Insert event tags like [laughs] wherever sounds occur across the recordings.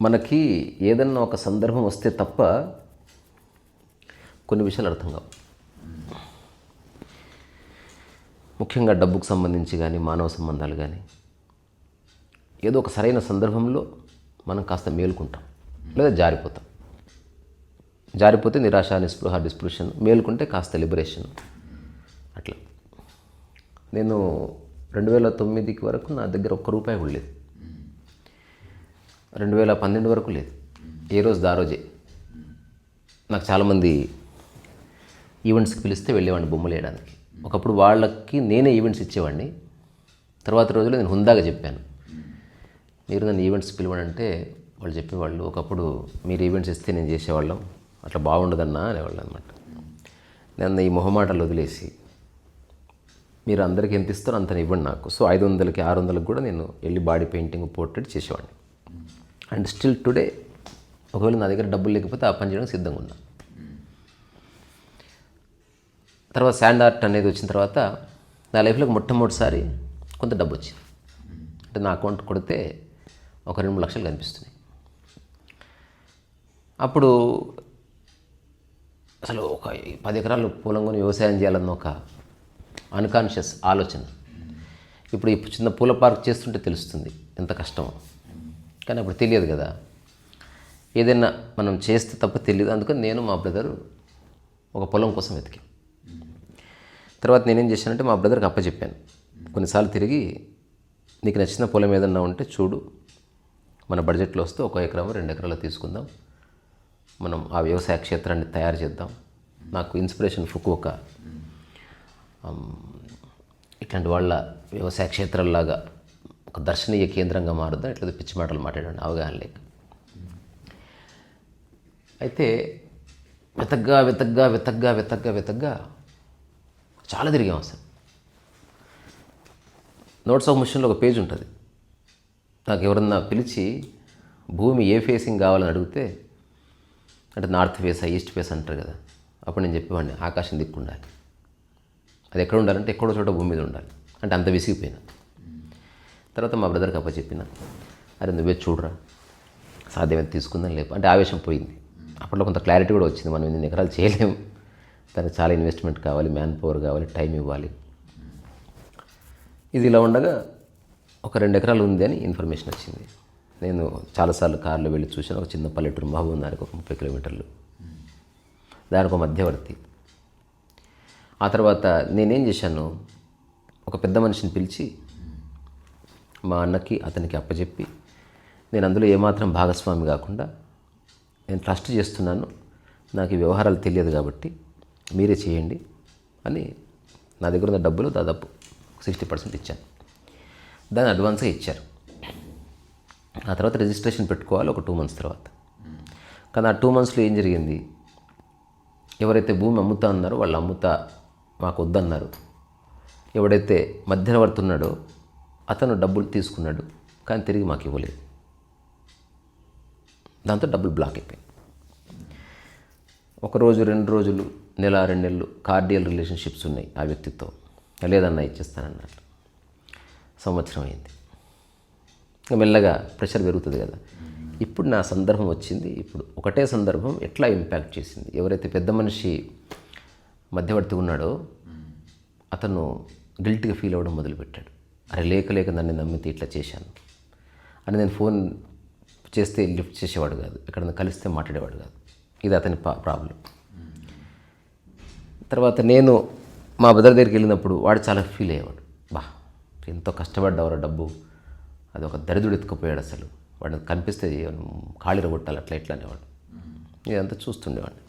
మనకి ఏదన్నా ఒక సందర్భం వస్తే తప్ప కొన్ని విషయాలు అర్థం కావు. ముఖ్యంగా డబ్బుకు సంబంధించి కానీ మానవ సంబంధాలు కానీ ఏదో ఒక సరైన సందర్భంలో మనం కాస్త మేలుకుంటాం. లేదా జారిపోతాం. జారిపోతే నిరాశ నిస్పృహ డిస్ప్రిషన్ మేలుకుంటే కాస్త లిబరేషన్. అట్లా. నేను రెండు వేల తొమ్మిదికి వరకు నా దగ్గర ఒక్క రూపాయి ఉండలేదు రెండు వేల పన్నెండు వరకు లేదు. ఏ రోజు దా రోజే. నాకు చాలామంది ఈవెంట్స్కి పిలిస్తే వెళ్ళేవాడిని బొమ్మలు వేయడానికి. ఒకప్పుడు వాళ్ళకి నేనే ఈవెంట్స్ ఇచ్చేవాడిని. తర్వాత రోజుల్లో నేను హుందాగా చెప్పాను. మీరు నన్ను ఈవెంట్స్ పిలవడంటే వాళ్ళు చెప్పేవాళ్ళు ఒకప్పుడు మీరు ఈవెంట్స్ ఇస్తే నేను చేసేవాళ్ళం. అట్లా బాగుండదన్నా అనేవాళ్ళు అనమాట. నేను ఈ మొహమాటలు వదిలేసి మీరు అందరికీ ఎంత ఇస్తారో అంత ఇవ్వండి నాకు. సో ఐదు వందలకి ఆరు వందలకి కూడా నేను వెళ్ళి బాడీ పెయింటింగ్ పోర్ట్రేట్ చేసేవాడిని. అండ్ స్టిల్ టుడే ఒకవేళ నా దగ్గర డబ్బులు లేకపోతే ఆ పని చేయడానికి సిద్ధంగా ఉన్నా. తర్వాత శాండ్ ఆర్ట్ అనేది వచ్చిన తర్వాత నా లైఫ్లో మొట్టమొదటిసారి కొంత డబ్బు వచ్చింది. అంటే నా అకౌంట్ కొడితే ఒక రెండు మూడు లక్షలు కనిపిస్తున్నాయి. అప్పుడు అసలు ఒక పది ఎకరాలు పొలం కొని వ్యవసాయం చేయాలన్న ఒక అన్కాన్షియస్ ఆలోచన. ఇప్పుడు ఈ చిన్న పూల పార్క్ చేస్తుంటే తెలుస్తుంది ఎంత కష్టమో. కానీ అప్పుడు తెలియదు కదా. ఏదైనా మనం చేస్తే తప్ప తెలియదు. అందుకని నేను మా బ్రదరు ఒక పొలం కోసం వెతికి. తర్వాత నేనేం చేశానంటే మా బ్రదర్కి అప్పచెప్పాను. కొన్నిసార్లు తిరిగి నీకు నచ్చిన పొలం ఏదన్నా ఉంటే చూడు. మన బడ్జెట్లో వస్తే ఒక ఎకరం రెండు ఎకరాలు తీసుకుందాం. మనం ఆ వ్యవసాయ క్షేత్రాన్ని తయారు చేద్దాం. నాకు ఇన్స్పిరేషన్ ఫుకువక ఇట్లాంటి వాళ్ళ వ్యవసాయ క్షేత్రాల్లాగా ఒక దర్శనీయ కేంద్రంగా మారుద్దాం? ఇట్లా పిచ్చి మాటలు మాట్లాడండి అవగాహన లేక. అయితే వెతగ్గా వెతగ్గా వెతగ్గా వెతగ్గా వెతగ్గా చాలా తిరిగాం అసలు. నోట్స్ ఆఫ్ మిషన్లో ఒక పేజ్ ఉంటుంది. నాకు ఎవరన్నా పిలిచి భూమి ఏ ఫేసింగ్ కావాలని అడిగితే అంటే నార్త్ ఫేస్ ఈస్ట్ ఫేస్ అంటారు కదా అప్పుడు నేను చెప్పేవాడిని ఆకాశం దిక్కుండాలి. అది ఎక్కడ ఉండాలంటే ఎక్కడో చోట భూమి మీద ఉండాలి. అంటే అంత విసిగిపోయినా. తర్వాత మా బ్రదర్కి అప్ప చెప్పిన అరే నువ్వే చూడరా సాధ్యమైతే తీసుకుందాం లేపు. అంటే ఆవేశం పోయింది. అప్పట్లో కొంత క్లారిటీ కూడా వచ్చింది మనం ఎన్ని ఎకరాలు చేయలేము. దానికి చాలా ఇన్వెస్ట్మెంట్ కావాలి మ్యాన్ పవర్ కావాలి టైం ఇవ్వాలి. ఇది ఇలా ఉండగా ఒక రెండు ఎకరాలు ఉంది అని ఇన్ఫర్మేషన్ వచ్చింది. నేను చాలాసార్లు కార్లో వెళ్ళి చూశాను ఒక చిన్న పల్లెటూరు మహబూబ్ దానికి ఒక ముప్పై కిలోమీటర్లు. దానికి ఒక మధ్యవర్తి. ఆ తర్వాత నేనేం చేశాను ఒక పెద్ద మనిషిని పిలిచి మా అన్నకి అతనికి అప్పచెప్పి నేను అందులో ఏమాత్రం భాగస్వామి కాకుండా నేను ట్రస్ట్ చేస్తున్నాను నాకు ఈ వ్యవహారాలు తెలియదు కాబట్టి మీరే చేయండి అని నా దగ్గర ఉన్న డబ్బులు దాదాపు సిక్స్టీ పర్సెంట్ ఇచ్చాను. దాన్ని అడ్వాన్స్గా ఇచ్చారు. ఆ తర్వాత రిజిస్ట్రేషన్ పెట్టుకోవాలి ఒక టూ మంత్స్ తర్వాత. కానీ ఆ టూ మంత్స్లో ఏం జరిగింది? ఎవరైతే భూమి అమ్ముతా అన్నారో వాళ్ళు అమ్ముతా మాకు వద్దన్నారు. ఎవడైతే మధ్యవర్తి ఉన్నాడో అతను డబ్బులు తీసుకున్నాడు కానీ తిరిగి మాకు ఇవ్వలేదు. దాంతో డబ్బులు బ్లాక్ అయిపోయాయి. ఒకరోజు రెండు రోజులు నెల రెండు నెలలు కార్డియల్ రిలేషన్షిప్స్ ఉన్నాయి ఆ వ్యక్తితో. లేదన్నా ఇచ్చేస్తానన్నారు సంవత్సరం అయింది. ఇంకా మెల్లగా ప్రెషర్ పెరుగుతుంది కదా. ఇప్పుడు నా సందర్భం వచ్చింది. ఇప్పుడు ఒకటే సందర్భం ఎట్లా ఇంపాక్ట్ చేసింది? ఎవరైతే పెద్ద మనిషి మధ్యవర్తి ఉన్నాడో అతను గిల్ట్గా ఫీల్ అవ్వడం మొదలుపెట్టాడు. అరే లేక లేక నన్ను నమ్మితే ఇట్లా చేశాను. అని నేను ఫోన్ చేస్తే లిఫ్ట్ చేసేవాడు కాదు. ఎక్కడన్నా కలిస్తే మాట్లాడేవాడు కాదు. ఇది అతని ప్రాబ్లం. తర్వాత నేను మా బ్రదర్ దగ్గరికి వెళ్ళినప్పుడు వాడు చాలా ఫీల్ అయ్యేవాడు. బా ఎంతో కష్టపడ్డావరా డబ్బు. అది ఒక దరిద్రుడు ఎత్తుకుపోయాడు అసలు. వాడిని కనిపిస్తే ఖాళీ కొట్టాలి అట్లా ఇట్లా అనేవాడు. ఇదంతా చూస్తుండేవాడిని.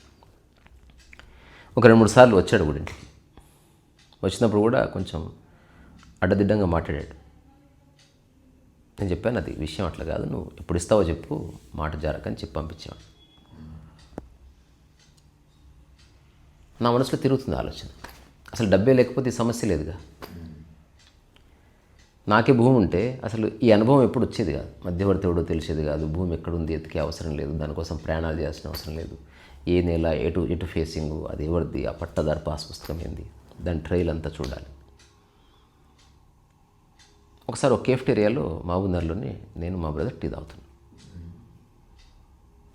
ఒక రెండు మూడు సార్లు వచ్చాడు కూడా ఇంటికి. వచ్చినప్పుడు కూడా కొంచెం అడ్డదిడ్డంగా మాట్లాడాడు. నేను చెప్పాను అది విషయం అట్లా కాదు నువ్వు ఎప్పుడు ఇస్తావో చెప్పు మాట జారకని చెప్పి పంపించాను నా మనసులో తిరుగుతుంది ఆలోచన. అసలు డబ్బే లేకపోతే ఈ సమస్య లేదుగా. నాకే భూమి ఉంటే అసలు ఈ అనుభవం ఎప్పుడు వచ్చేది కాదు. మధ్యవర్తి ఎవడో తెలిసేది కాదు భూమి ఎక్కడుంది ఎతికే అవసరం లేదు దానికోసం ప్రయాణాలు చేయాల్సిన అవసరం లేదు. ఏ నెల ఎటు ఎటు ఫేసింగు అది ఎవరిది ఆ పట్టదారు పాస్ పుస్తకం ఏంది? దాని ట్రైల్ అంతా చూడాలి. ఒకసారి ఒక కేఫ్టేరియాలో మహబూబ్నగర్లోని నేను మా బ్రదర్ టీ తాగుతున్నాను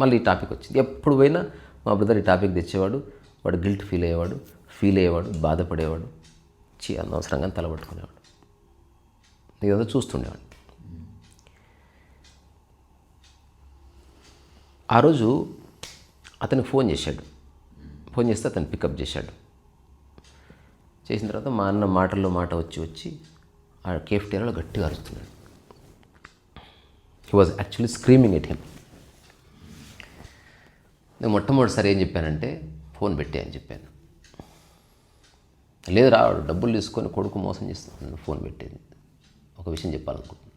మళ్ళీ ఈ టాపిక్ వచ్చింది. ఎప్పుడు పోయినా మా బ్రదర్ ఈ టాపిక్ తెచ్చేవాడు వాడు గిల్ట్ ఫీల్ అయ్యేవాడు ఫీల్ అయ్యేవాడు బాధపడేవాడు చీ అనవసరంగా తలబట్టుకునేవాడు ఇదంతా చూస్తుండేవాడు ఆ రోజు అతనికి ఫోన్ చేశాడు. ఫోన్ చేస్తే అతను పికప్ చేశాడు. చేసిన తర్వాత మా అన్న మాటల్లో మాట వచ్చి వచ్చి ఆ కేఫ్టేరియాలో గట్టిగా అరుస్తున్నాడు. He was actually screaming at him నేను మొట్టమొదటిసారి ఏం చెప్పానంటే ఫోన్ పెట్టే అని చెప్పాను. లేదు రా డబ్బులు తీసుకొని కొడుకు మోసం చేస్తున్నాను ఫోన్ పెట్టేది ఒక విషయం చెప్పాలనుకుంటున్నాను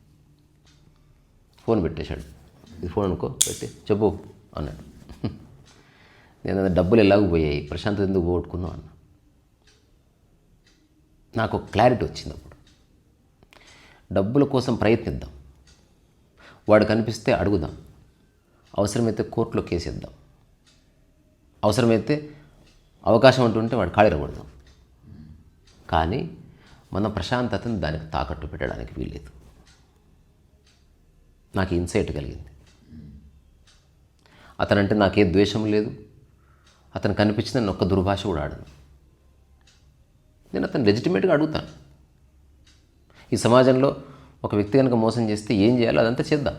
ఫోన్ పెట్టేశాడు. ఇది ఫోన్ అనుకో పెట్టి చెప్పు అన్నాడు. [laughs] నేను డబ్బులు ఎలాగో పోయాయి ప్రశాంత్ ఎందుకు పోగొట్టుకున్నావు అన్న. నాకు క్లారిటీ వచ్చింది డబ్బుల కోసం ప్రయత్నిద్దాం. వాడు కనిపిస్తే అడుగుదాం. అవసరమైతే కోర్టులో కేసేద్దాం. అవసరమైతే అవకాశం అంటుంటే వాడు కాళిరగొడదాం కానీ మన ప్రశాంతతను దానికి తాకట్టు పెట్టడానికి వీల్లేదు. నాకు ఇన్సైట్ కలిగింది. అతనంటే నాకే ద్వేషం లేదు. అతను కనిపించిన ఒక్క దుర్భాష కూడా ఆడను నేను అతను లెజిటిమేట్గా అడుగుతాను. ఈ సమాజంలో ఒక వ్యక్తి కనుక మోసం చేస్తే ఏం చేయాలో అదంతా చేద్దాం.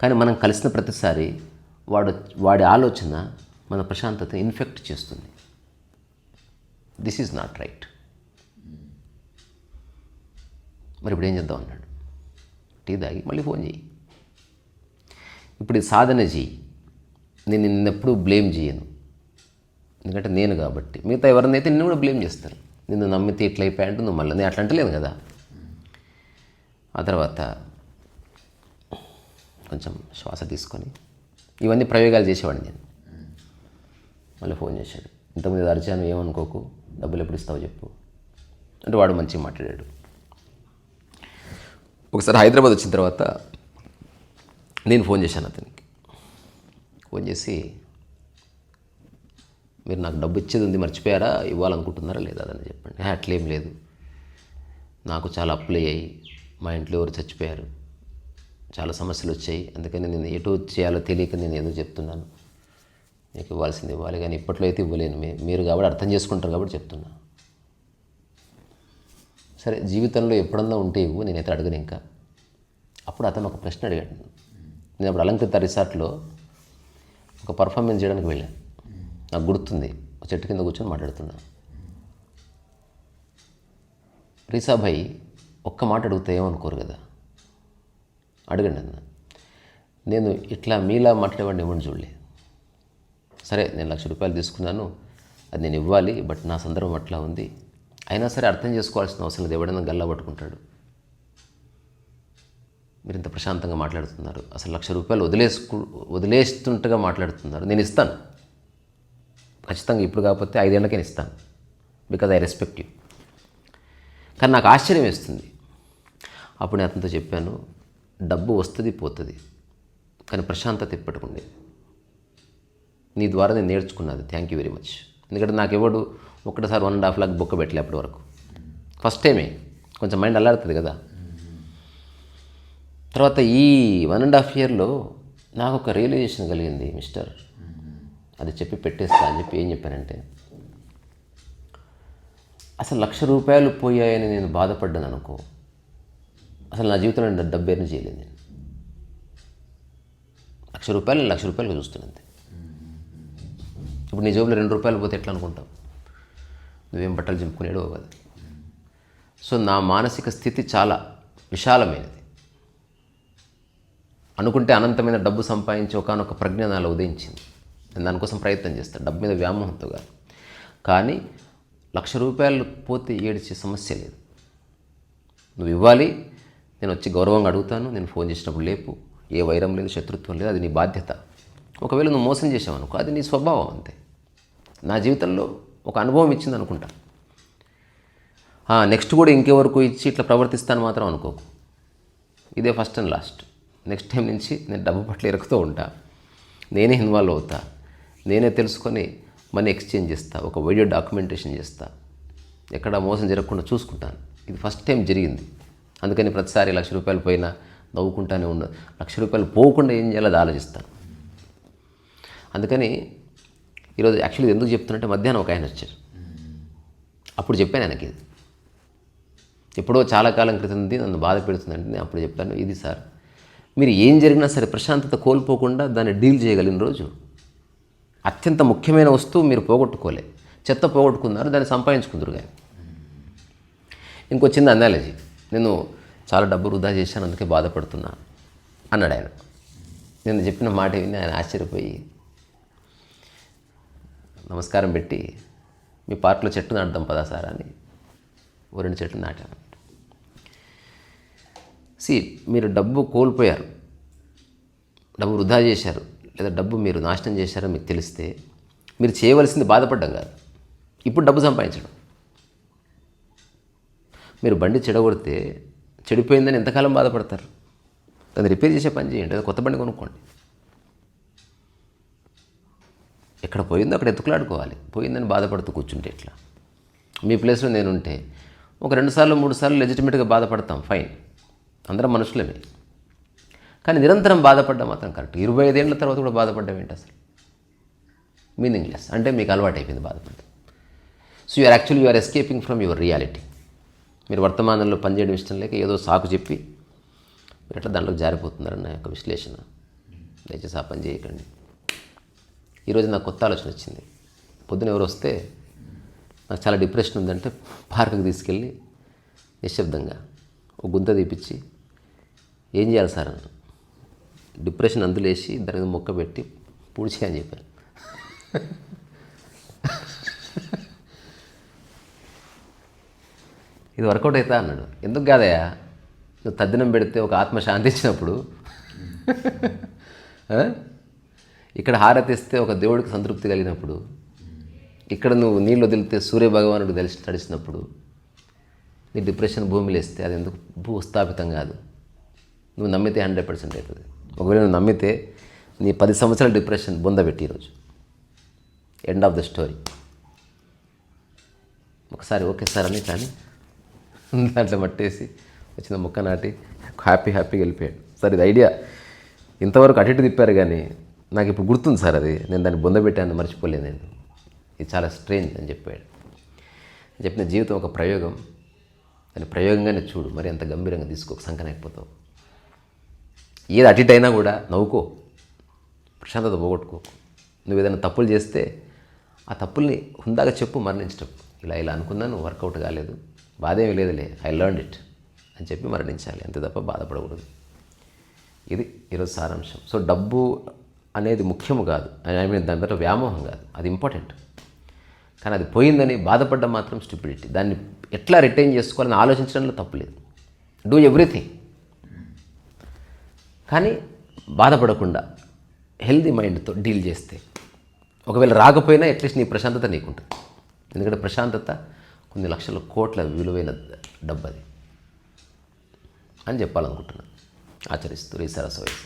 కానీ మనం కలిసిన ప్రతిసారి వాడు వాడి ఆలోచన మన ప్రశాంతత ఇన్ఫెక్ట్ చేస్తుంది. దిస్ ఈజ్ నాట్ రైట్ మరి ఇప్పుడు ఏం చేద్దాం అన్నాడు. టీ తాగి మళ్ళీ ఫోన్ చేయి ఇప్పుడు సాధన చేయి నేను నిన్నెప్పుడు బ్లేమ్ చేయను. ఎందుకంటే నేను కాబట్టి మిగతా ఎవరినైతే నిన్ను కూడా బ్లేమ్ చేస్తాను నిన్ను నమ్మితే ఇట్లా అయిపోయాయంటే నువ్వు మళ్ళీ నేను అట్లా అంటలేను కదా. ఆ తర్వాత కొంచెం శ్వాస తీసుకొని ఇవన్నీ ప్రయోగాలు చేసేవాడిని నేను. మళ్ళీ ఫోన్ చేశాడు. ఇంతకుముందు ఇది అరిచాను ఏమనుకోకు డబ్బులు ఎప్పుడు ఇస్తావో చెప్పు. అంటే వాడు మంచిగా మాట్లాడాడు. ఒకసారి హైదరాబాద్ వచ్చిన తర్వాత నేను ఫోన్ చేశాను అతనికి. ఫోన్ చేసి మీరు నాకు డబ్బు ఇచ్చేది ఉంది మర్చిపోయారా? ఇవ్వాలనుకుంటున్నారా లేదా అని చెప్పండి. అట్లేం లేదు. నాకు చాలా అప్పులు అయ్యాయి. మా ఇంట్లో ఎవరు చచ్చిపోయారు? చాలా సమస్యలు వచ్చాయి. అందుకని నేను ఎటు చేయాలో తెలియక నేను ఏదో చెప్తున్నాను? మీకు ఇవ్వాల్సింది ఇవ్వాలి కానీ ఇప్పట్లో అయితే ఇవ్వలేను. మీరు కాబట్టి అర్థం చేసుకుంటారు కాబట్టి చెప్తున్నా. సరే జీవితంలో ఎప్పుడన్నా ఉంటే ఇవ్వు నేనైతే అడగను ఇంకా. అప్పుడు అతను ఒక ప్రశ్న అడిగాడు. నేను అప్పుడు అలంకృత రిసార్ట్లో ఒక పర్ఫార్మెన్స్ చేయడానికి వెళ్ళాను. నాకు గుర్తుంది. చెట్టు కింద కూర్చొని మాట్లాడుతున్నా. రీసాభాయ్ ఒక్క మాట అడిగితే ఏమనుకోరు కదా? అడగండి అన్న. నేను ఇట్లా మీలా మాట్లాడేవాడిని ఇవ్వండి చూడలే సరే నేను లక్ష రూపాయలు తీసుకున్నాను. అది నేను ఇవ్వాలి బట్ నా సందర్భం అట్లా ఉంది. అయినా సరే అర్థం చేసుకోవాల్సిన అవసరం లేదు. ఎవడైనా గల్లా పట్టుకుంటాడు. మీరు ఇంత ప్రశాంతంగా మాట్లాడుతున్నారు. అసలు లక్ష రూపాయలు వదిలేసుకు వదిలేస్తుంటగా మాట్లాడుతున్నారు. నేను ఇస్తాను. ఖచ్చితంగా ఇప్పుడు కాకపోతే ఐదేళ్ళకే ఇస్తాను. బికాజ్ ఐ రెస్పెక్ట్ యూ కానీ నాకు ఆశ్చర్యం వేస్తుంది. అప్పుడు నేను అతనితో చెప్పాను డబ్బు వస్తుంది పోతుంది. కానీ ప్రశాంతత ఇప్పటికుండేది నీ ద్వారా నేను నేర్చుకున్నది. థ్యాంక్ యూ వెరీ మచ్ ఎందుకంటే నాకు ఎవడు ఒకటిసారి వన్ అండ్ హాఫ్ లాక్ బొక్క పెట్టలే అప్పటి వరకు. ఫస్ట్ టైమే కొంచెం మైండ్ అల్లాడుతుంది కదా. తర్వాత ఈ వన్ అండ్ హాఫ్ ఇయర్లో నాకు ఒక రియలైజేషన్ కలిగింది మిస్టర్ అది చెప్పి పెట్టేస్తా అని చెప్పి ఏం చెప్పానంటే అసలు లక్ష రూపాయలు పోయాయని నేను బాధపడ్డాను అనుకో అసలు నా జీవితంలో నేను డబ్బు ఎర్న్ చేయలేదు నేను. లక్ష రూపాయలు లక్ష రూపాయలు చూస్తున్నాను ఇప్పుడు నీ జేబులో రెండు రూపాయలు పోతే ఎట్లా అనుకుంటావు? నువ్వేం బట్టలు చింపుకునేడు కదా. సో నా మానసిక స్థితి చాలా విశాలమైనది. అనుకుంటే అనంతమైన డబ్బు సంపాదించి ఒకనొక ప్రజ్ఞ నాలో ఉదయించింది. దానికోసం ప్రయత్నం చేస్తాను డబ్బు మీద వ్యామోహంతో కాదు. కానీ లక్ష రూపాయలు పోతే ఏడిచే సమస్య లేదు. నువ్వు ఇవ్వాలి నేను వచ్చి గౌరవంగా అడుగుతాను నేను ఫోన్ చేసినప్పుడు లేపు. ఏ వైరం లేదు శత్రుత్వం లేదు అది నీ బాధ్యత. ఒకవేళ నువ్వు మోసం చేసావు అనుకో అది నీ స్వభావం అంతే. నా జీవితంలో ఒక అనుభవం ఇచ్చింది అనుకుంటా. నెక్స్ట్ కూడా ఇంకెవరకు ఇచ్చి ఇట్లా ప్రవర్తిస్తాను మాత్రం అనుకోకు. ఇదే first and last. Next time నుంచి నేను డబ్బు పట్ల ఎరుకుతూ ఉంటా. నేనే ఇన్వాల్వ్ అవుతా. నేనే తెలుసుకొని మనీ ఎక్స్చేంజ్ చేస్తా ఒక వీడియో డాక్యుమెంటేషన్ చేస్తా. ఎక్కడ మోసం జరగకుండా చూసుకుంటాను. ఇది ఫస్ట్ టైం జరిగింది. అందుకని ప్రతిసారి లక్ష రూపాయలు పోయినా నవ్వుకుంటానే ఉన్న లక్ష రూపాయలు పోకుండా ఏం చేయాలో అది ఆలోచిస్తాను అందుకని ఈరోజు యాక్చువల్లీ ఎందుకు చెప్తున్నట్టే మధ్యాహ్నం ఒక ఆయన వచ్చారు. అప్పుడు చెప్పాను ఆయనకి ఇది. ఎప్పుడో చాలా కాలం క్రితంది నన్ను బాధ పెడుతుందంటే నేను అప్పుడు చెప్పాను ఇది సార్ మీరు ఏం జరిగినా సరే ప్రశాంతత కోల్పోకుండా దాన్ని డీల్ చేయగలిగిన రోజు అత్యంత ముఖ్యమైన వస్తువు మీరు పోగొట్టుకోలే. చెత్త పోగొట్టుకున్నారు దాన్ని సంపాదించుకుందరు కానీ ఇంకో చిన్న అనాలజీ నేను చాలా డబ్బు వృధా చేశాను అందుకే బాధపడుతున్నా అన్నాడు ఆయన. నేను చెప్పిన మాట విని ఆయన ఆశ్చర్యపోయి నమస్కారం పెట్టి మీ పార్కులో చెట్టు నాటుదాం పదా సార్ అని ఓ రెండు చెట్లు నాటాను. సి మీరు డబ్బు కోల్పోయారు డబ్బు వృధా చేశారు లేదా డబ్బు మీరు నాశనం చేశారో మీకు తెలిస్తే మీరు చేయవలసింది బాధపడ్డం కాదు. ఇప్పుడు డబ్బు సంపాదించడం. మీరు బండి చెడగొడితే చెడిపోయిందని ఎంతకాలం బాధపడతారు? దాన్ని రిపేర్ చేసే పని చేయండి లేదా కొత్త బండి కొనుక్కోండి. ఎక్కడ పోయిందో అక్కడ ఎత్తుకులాడుకోవాలి. పోయిందని బాధపడుతూ కూర్చుంటే ఇట్లా మీ ప్లేస్లో నేను ఉంటే ఒక రెండు సార్లు మూడు సార్లు లెజిటిమేట్గా బాధపడతాం ఫైన్ అందరం మనుషులమే. కానీ నిరంతరం బాధపడ్డం మాత్రం కరెక్ట్. ఇరవై ఐదేళ్ళ తర్వాత కూడా బాధపడ్డం ఏంటి అసలు? మీనింగ్లెస్. అంటే మీకు అలవాటు అయిపోయింది బాధపడడం so you are actually you are escaping from your reality మీరు వర్తమానంలో పనిచేయడం ఇష్టం లేక ఏదో సాకు చెప్పి మీరు ఎట్లా దాంట్లోకి జారిపోతున్నారన్న నా యొక్క విశ్లేషణ. దయచేసి ఆ పని చేయకండి. ఈరోజు నాకు కొత్త ఆలోచన వచ్చింది. పొద్దున ఎవరు వస్తే నాకు చాలా డిప్రెషన్ ఉందంటే పార్కుకి తీసుకెళ్ళి నిశ్శబ్దంగా ఒక గుంత తీపిచ్చి ఏం చేయాలి సార్? అన్నాను. డిప్రెషన్ అందులేసి దాని మీద మొక్క పెట్టి పూడ్చి అని చెప్పాను ఇది వర్కౌట్ అవుతా అన్నాడు. ఎందుకు కాదయా నువ్వు తద్దినం పెడితే ఒక ఆత్మ శాంతి ఇచ్చినప్పుడు. ఇక్కడ హారతి ఇస్తే ఒక దేవుడికి సంతృప్తి కలిగినప్పుడు ఇక్కడ నువ్వు నీళ్ళు వదిలితే సూర్య భగవానుడు తెలిసి తడిచినప్పుడు నీ డిప్రెషన్ భూమిలో ఇస్తే అది ఎందుకు భూస్థాపితం కాదు. నువ్వు నమ్మితే హండ్రెడ్ పర్సెంట్ అవుతుంది. ఒకవేళ నువ్వు నమ్మితే నీ పది సంవత్సరాల డిప్రెషన్ బొందబెట్టి ఈరోజు ఎండ్ ఆఫ్ ద స్టోరీ ఒకసారి ఓకే సార్ అని కానీ [laughs] దాంట్లో మట్టేసి వచ్చిన మొక్క నాటి హ్యాపీ హ్యాపీగా వెళ్ళిపోయాడు. సార్ ఇది ఐడియా. ఇంతవరకు అటు ఇటు తిప్పారు కానీ నాకు ఇప్పుడు గుర్తుంది సార్ అది. నేను దాన్ని బొందబెట్టాను మర్చిపోలేదు నేను. ఇది చాలా స్ట్రేంజ్ అని చెప్పాడు. చెప్పిన జీవితం ఒక ప్రయోగం. దాన్ని ప్రయోగంగానే చూడు. మరి అంత గంభీరంగా తీసుకోక సంకనైపోతావు. ఏది అటిటైనా అయినా కూడా నవ్వుకో. ప్రశాంతత పోగొట్టుకో. నువ్వు ఏదైనా తప్పులు చేస్తే ఆ తప్పుల్ని హుందాగా చెప్పు మరణించటం. ఇలా ఇలా అనుకున్నాను వర్కౌట్ కాలేదు. బాధేమీ లేదులే ఐ లర్న్ ఇట్ అని చెప్పి మరణించాలి. అంతే తప్ప బాధపడకూడదు. ఇది ఈరోజు సారాంశం. సో డబ్బు అనేది ముఖ్యము కాదు. ఐ మీన్ దాని తర్వాత వ్యామోహం కాదు. అది ఇంపార్టెంట్. కానీ అది పోయిందని బాధపడడం మాత్రం స్టూపిడిటీ. దాన్ని ఎట్లా రిటైన్ చేసుకోవాలని ఆలోచించడంలో తప్పులేదు డూ ఎవ్రీథింగ్. కానీ బాధపడకుండా హెల్దీ మైండ్తో డీల్ చేస్తే ఒకవేళ రాకపోయినా అట్లీస్ట్ నీ ప్రశాంతత నీకుంటుంది. ఎందుకంటే ప్రశాంతత కొన్ని లక్షల కోట్ల విలువైన డబ్బు అది అని చెప్పాలనుకుంటున్నాను ఆచరిస్తూ ఈ సరస్వతి.